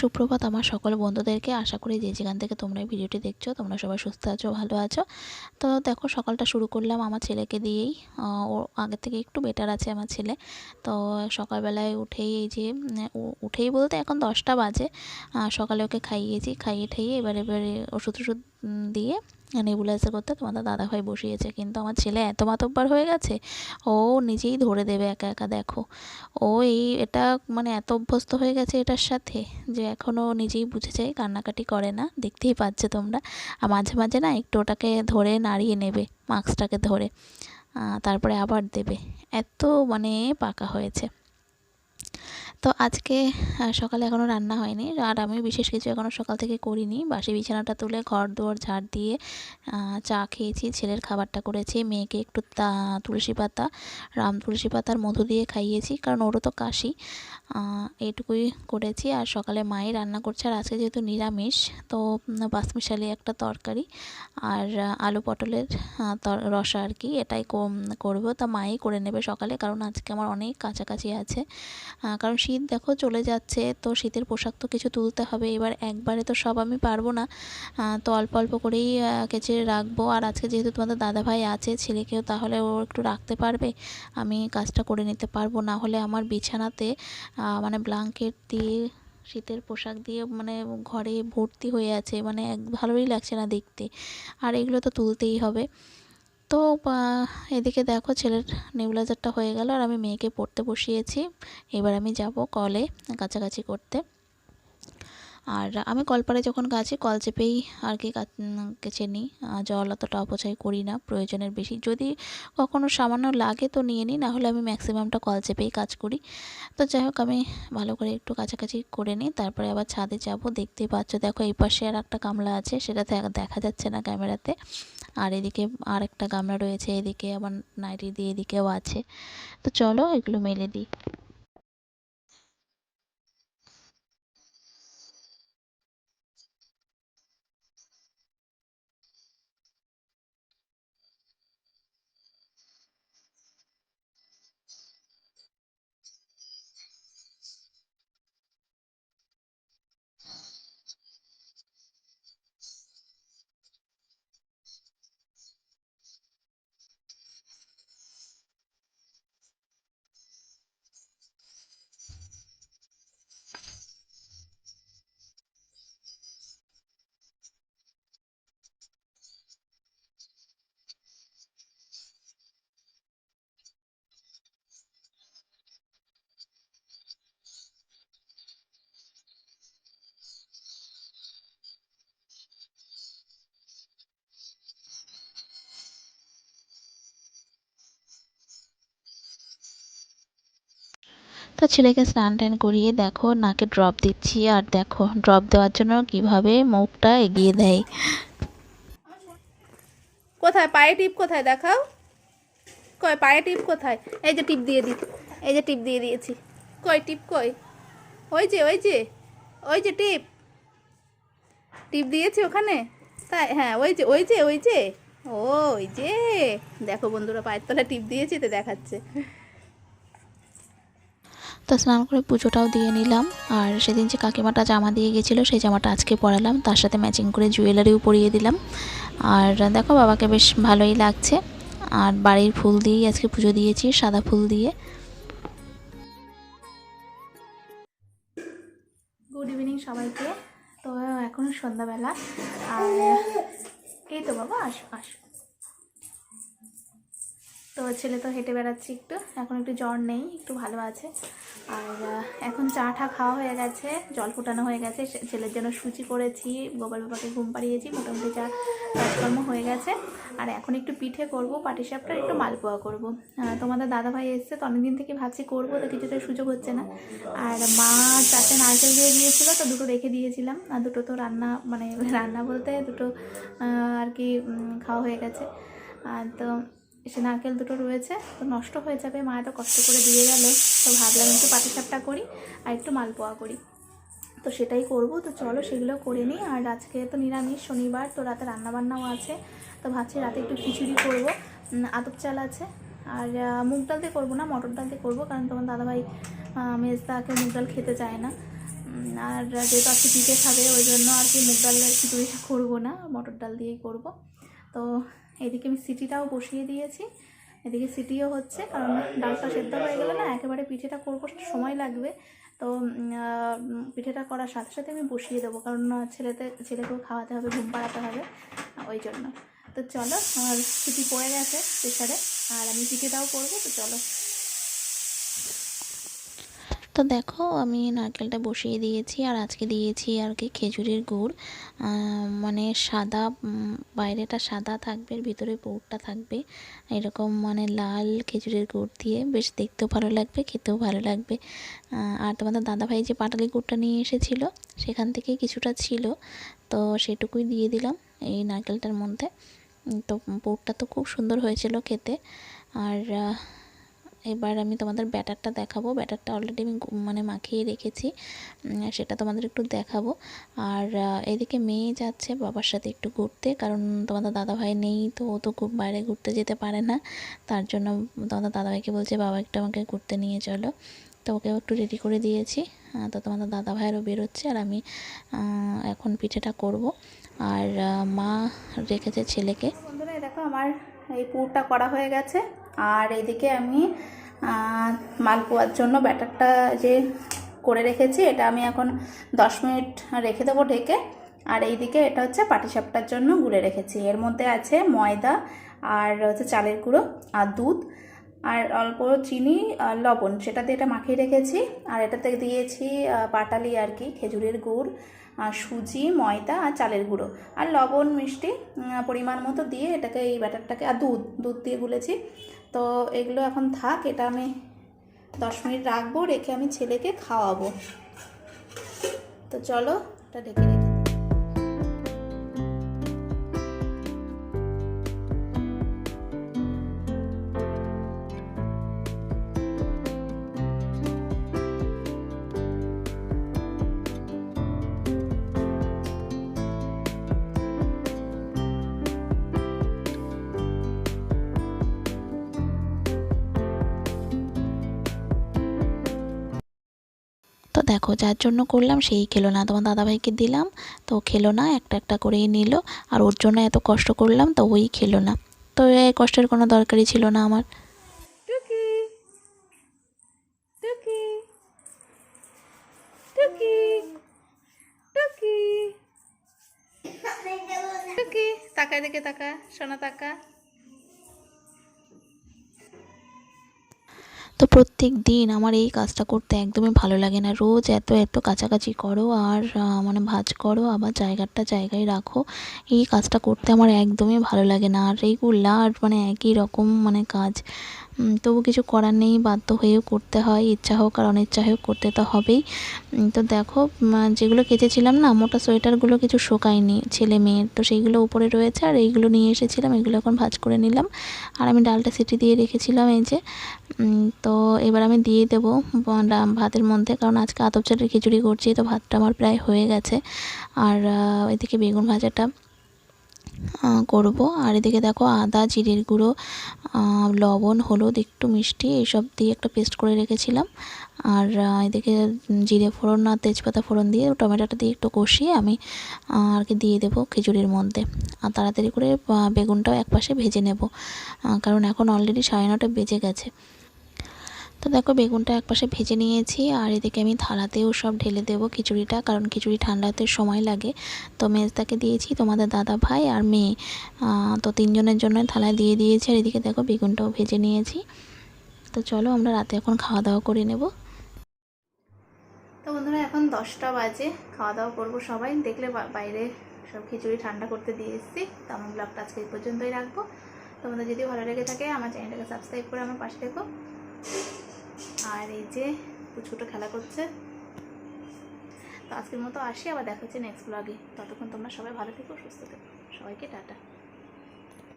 সুপ্রভাত আমার সকল বন্ধুদেরকে। আশা করি যে যেখান থেকে তোমরা এই ভিডিওটি দেখছ, তোমরা সবাই সুস্থ আছো, ভালো আছো। তো দেখো, সকালটা শুরু করলাম আমার ছেলেকে দিয়েই। ও আগে থেকে একটু বেটার আছে আমার ছেলে। তো সকালবেলায় উঠেই এই যে উঠেই বলতে এখন দশটা বাজে। সকালে ওকে খাইয়েছি, খাইয়ে ঠাইয়ে এবার এবারে ওষুধ ওষুধ দিয়ে নেবুলাইজার করতে তোমাদের দাদাভাই বসিয়েছে, কিন্তু আমার ছেলে এত মাতব্বার হয়ে গেছে, ও নিজেই ধরে দেবে একা একা, দেখো। ও এই, এটা মানে এত অভ্যস্ত হয়ে গেছে এটার সাথে যে এখনও নিজেই বুঝে যায় কান্নাকাটি করে না, দেখতেই পাচ্ছে তোমরা। আর মাঝে মাঝে না একটু ওটাকে ধরে নাড়িয়ে নেবে, মাস্কটাকে ধরে তারপরে আবার দেবে। এত মানে পাকা হয়েছে। তো আজকে সকালে এখনও রান্না হয়নি। আর আমি বিশেষ কিছু এখনও সকাল থেকে করিনি। বাসি বিছানাটা তুলে ঘর দুয়ার ঝাড় দিয়ে চা খেয়েছি, ছেলের খাবারটা করেছি, মেয়েকে একটু তা, তুলসী পাতা, রাম তুলসী পাতার মধু দিয়ে খাইয়েছি, কারণ ওরও তো কাশি। আহ, এইটুকুই করেছি। আর সকালে মাই রান্না করছে আর আজকে যেহেতু নিরামিষ তো পাঁচমিশালি একটা তরকারি আর আলু পটলের রসা আর কি এটাই করব। তা মাই করে নেবে সকালে কারণ আজকে আমার অনেক কাছাকাছি আছে। কারণ শীত দেখো চলে যাচ্ছে তো শীতের পোশাক তো কিছু তুলতে হবে। এবার একবারে তো সব আমি পারব না। তো অল্প অল্প করেই কেচে রাখব। আর আজকে যেহেতু তোমাদের দাদাভাই আছে ছেলেকেও তাহলে ও একটু রাখতে পারবে। আমি কাজটা করে নিতে পারব না হলে আমার বিছানাতে মানে ব্ল্যাঙ্কেট দিয়ে, শীতের পোশাক দিয়ে মানে ঘরে ভর্তি হয়ে আছে। মানে এক, ভালোই লাগছে না দেখতে। আর এগুলো তো তুলতেই হবে। তো এদিকে দেখো ছেলের নেবুলাইজারটা হয়ে গেল আর আমি মেয়েকে পড়তে বসিয়েছি। এবার আমি যাব কলে কাছাকাছি করতে। আর আমি কলপাড়ে যখন গাছি, কল চেপেই আর কি কেচে নিই জল অতটা অপচয় করি না, প্রয়োজনের বেশি। যদি কখনো সামান্য লাগে তো নিয়ে নিই, নাহলে আমি ম্যাক্সিমামটা কল চেপেই কাজ করি। তো যাই হোক, আমি ভালো করে একটু কাছাকাছি করে নিই, তারপরে আবার ছাদে যাব। দেখতেই পাচ্ছ, দেখো এই পাশে আর একটা গামলা আছে, সেটা দেখা যাচ্ছে না ক্যামেরাতে। আর এদিকে আর একটা গামলা রয়েছে, এদিকে আবার নাইটি দিয়ে এদিকেও আছে। তো চলো এগুলো মেলে দিই। তো ছেলেকে স্নান টান করিয়ে দেখো, নাকে ড্রপ দিচ্ছি আর দেখো ড্রপ দেওয়ার জন্য কীভাবে মুখটা এগিয়ে দেয়। কোথায়? পায়ে টিপ কোথায়? দেখাও। কই, পায়ে টিপ কোথায়? এই যে টিপ দিয়ে দি, এই যে টিপ দিয়ে দিয়েছি। কই, টিপ কই? ওই যে ওই যে ওই যে টিপ। টিপ দিয়েছি ওখানে? তাই হ্যাঁ ওই যে ওই যে ওই যে ওই যে। দেখো বন্ধুরা, পায়ের তলায় টিপ দিয়েছি, তো দেখাচ্ছে। তো স্নান করে পুজোটাও দিয়ে নিলাম। আর সেদিন যে কাকিমাটা জামা দিয়ে গেছিল, সেই জামাটা আজকে পরালাম। তার সাথে ম্যাচিং করে জুয়েলারিও পরিয়ে দিলাম। আর দেখো, বাবাকে বেশ ভালোই লাগছে। আর বাড়ির ফুল দিয়েই আজকে পুজো দিয়েছি, সাদা ফুল দিয়ে। গুড ইভিনিং সবাইকে। তো এখন সন্ধ্যাবেলা। আর এই তো বাবা, আসো আসো। তো ছেলে তো হেঁটে বেড়াচ্ছি একটু। এখন একটু জ্বর নেই, একটু ভালো আছে। আর এখন চা ঠা খাওয়া হয়ে গেছে, জল ফোটানো হয়ে গেছে। ছেলের জন্য সুচি করেছি, গোপাল বাবাকে ঘুম পাড়িয়েছি, মোটামুটি চা কাজকর্ম হয়ে গেছে। আর এখন একটু পিঠে করব পাটিসাপটা একটু মালপোয়া করব। তোমাদের দাদাভাই এসছে, তো অনেকদিন থেকে ভাবছি করব, তো কিছুতে সুযোগ হচ্ছে না। আর মা চারটে নারকেল দিয়ে দিয়েছিল, তো দুটো রেখে দিয়েছিলাম। আর দুটো তো রান্না মানে রান্না বলতে দুটো আর কি খাওয়া হয়ে গেছে। আর তো সে নারকেল দুটো রয়েছে, তো নষ্ট হয়ে যাবে, মা এত কষ্ট করে দিয়ে গেল, তো ভাবলাম একটু পাটিসাপটা করি আর একটু মালপোয়া করি। তো সেটাই করব, তো চলো সেগুলো করে নিই। আর আজকে তো নিরামিষ, শনিবার, তো রাতে রান্নাবান্নাও আছে, তো ভাবছি রাতে একটু খিচুড়ি করব। আতপ চাল আছে, আর মুগ ডাল দিয়ে করব না, মটর ডাল দিয়ে করব, কারণ তোমার দাদাভাই মেজদাকে মুগ ডাল খেতে চায় না। আর যেহেতু আজকে পিঠে খাবে, ওই জন্য আর কি মুগ ডালের খিচুড়িটা করব না, মটর ডাল দিয়েই করব। তো এদিকে আমি সিটিটাও বসিয়ে দিয়েছি। এদিকে সিটিও হচ্ছে, কারণ ডালটা সেদ্ধ হয়ে গেলে না একেবারে পিঠেটা করব সময় লাগবে। তো পিঠেটা করার সাথে সাথে আমি বসিয়ে দেবো, কারণ ছেলেতে, ছেলেকেও খাওয়াতে হবে, ঘুম পাড়াতে হবে, ওই জন্য। তো চলো, আমার সিটি পড়ে গেছে প্রেশারে, আর আমি পিঠেটাও করব, তো চলো। তো দেখো, আমি নারকেলটা বসিয়ে দিয়েছি আর আজকে দিয়েছি আর কি খেজুরের গুড়। মানে সাদা বাইরেটা সাদা থাকবে ভিতরে পুরটা থাকবে। এরকম মানে লাল খেজুরের গুড় দিয়ে বেশ দেখতেও ভালো লাগবে, খেতেও ভালো লাগবে। আর তোমাদের দাদাভাই যে পাটালি গুড়টা নিয়ে এসেছিল, সেখান থেকে কিছুটা ছিল, তো সেটুকুই দিয়ে দিলাম এই নারকেলটার মধ্যে। তো পুরটা তো খুব সুন্দর হয়েছিল খেতে। আর এবার আমি তোমাদের ব্যাটারটা দেখাবো। ব্যাটারটা অলরেডি আমি মানে মাখিয়ে রেখেছি। সেটা তোমাদের একটু দেখাবো। আর এদিকে মেয়ে যাচ্ছে বাবার সাথে একটু ঘুরতে। কারণ তোমাদের দাদাভাই নেই, তো ও তো খুব বাইরে ঘুরতে যেতে পারে না। তার জন্য তোমাদের দাদাভাইকে বলছে, বাবা, একটু আমাকে ঘুরতে নিয়ে চলো। তো ওকেও একটু রেডি করে দিয়েছি। তো তোমাদের দাদাভাইয়েরও বেরোচ্ছে আর আমি এখন পিঠেটা করব। আর মা রেখেছে ছেলেকে। বন্ধুরা দেখো আমার এই পুরটা করা হয়ে গেছে। আর এদিকে আমি মালপোয়ার জন্য ব্যাটারটা যে করে রেখেছি, এটা আমি এখন দশ মিনিট রেখে দেবো ঢেকে। আর এইদিকে এটা হচ্ছে পাটিসাপটার জন্য গুলে রেখেছি। এর মধ্যে আছে ময়দা আর হচ্ছে চালের গুঁড়ো আর দুধ আর অল্প চিনি আর লবণ, সেটা দিয়ে এটা মাখিয়ে রেখেছি। আর এটাতে দিয়েছি পাটালি আর কি, খেজুরের গুড় সুজি, ময়দা আর চালের গুঁড়ো। আর লবণ, মিষ্টি পরিমাণ মতো দিয়ে এটাকে এই ব্যাটারটাকে, আর দুধ দুধ দিয়ে গুলেছি। তো এগুলো এখন থাক, এটা আমি দশ মিনিট রাখব, রেখে আমি ছেলেকে খাওয়াবো। তো চলো, এটা ঢেকে তো দেখো যার জন্য করলাম সেই খেলো না। তোমার দাদাভাইকে দিলাম, তো খেলো না, একটা একটা করেই নিল। আর ওর জন্য এত কষ্ট করলাম, তো ওই খেলো না। তো এই কষ্টের কোনো দরকারই ছিল না আমার। টুকি দেখে তাকা সোনা তাকা। তো প্রত্যেক দিন আমার এই কাজটা করতে একদমই ভালো লাগে না। রোজ এত এত কাছাকাছি করো আর মানে ভাজ করো, আবার জায়গাটা জায়গায় রাখো। এই কাজটা করতে আমার একদমই ভালো লাগে না। আর রেগুলার মানে একই রকম মানে কাজ। তবু কিছু করার নেই, বাধ্য হয়েও করতে হয়, ইচ্ছা হোক আর অনিচ্ছা হোক করতে তো হবেই। তো দেখো যেগুলো কেচেছিলাম না, মোটা সোয়েটারগুলো কিছু শোকায়নি, ছেলে মেয়ের। তো সেইগুলো উপরে রয়েছে আর এইগুলো নিয়ে এসেছিলাম, এগুলো এখন ভাজ করে নিলাম। আর আমি ডালটা সিটি দিয়ে রেখেছিলাম এই যে। তো এবার আমি দিয়ে দেবো ভাতের মধ্যে, কারণ আজকে আতপ চালের খিচুড়ি করছি, তো ভাতটা আমার প্রায় হয়ে গেছে। আর এদিকে বেগুন ভাজাটা। করব। আর এদিকে দেখো আদা, জিরের গুঁড়ো লবণ, হলুদ, একটু মিষ্টি, এইসব দিয়ে একটা পেস্ট করে রেখেছিলাম। আর এদিকে জিরে ফোড়ন আর তেজপাতা ফোড়ন দিয়ে টমেটোটা দিয়ে একটু কষিয়ে আমি আর কি দিয়ে দেবো খিচুড়ির মধ্যে। আর তাড়াতাড়ি করে বেগুনটাও একপাশে ভেজে নেব কারণ এখন অলরেডি সাড়ে নটা বেজে গেছে। তো দেখো, বেগুনটা একপাশে ভেজে নিয়েছি, আর এদিকে আমি থালাতেও সব ঢেলে দেবো খিচুড়িটা, কারণ খিচুড়ি ঠান্ডাতে সময় লাগে। তো মেজদাকে দিয়েছি, তোমাদের দাদা ভাই আর মেয়ে। তো তিনজনের জন্য থালায় দিয়ে দিয়েছি, আর এদিকে দেখো, বেগুনটাও ভেজে নিয়েছি। তো চলো, আমরা রাতে এখন খাওয়া দাওয়া করে নেব। তো বন্ধুরা, এখন দশটা বাজে খাওয়া দাওয়া করব সবাই। দেখলে বাইরে সব খিচুড়ি ঠান্ডা করতে দিয়ে এসেছি। তো আমার ব্লগটা আজকে এই পর্যন্তই রাখব। তোমাদের যদি ভালো লেগে থাকে, আমার চ্যানেলটাকে সাবস্ক্রাইব করে আমার পাশে দেখো আর এই যে পুচকুটো খেলা করছে। তো আজকের মতো আসি, আবার দেখা হচ্ছে নেক্সট ব্লগে ততক্ষণ তোমরা সবাই ভালো থেকো, সুস্থ থেকো। সবাইকে টাটা।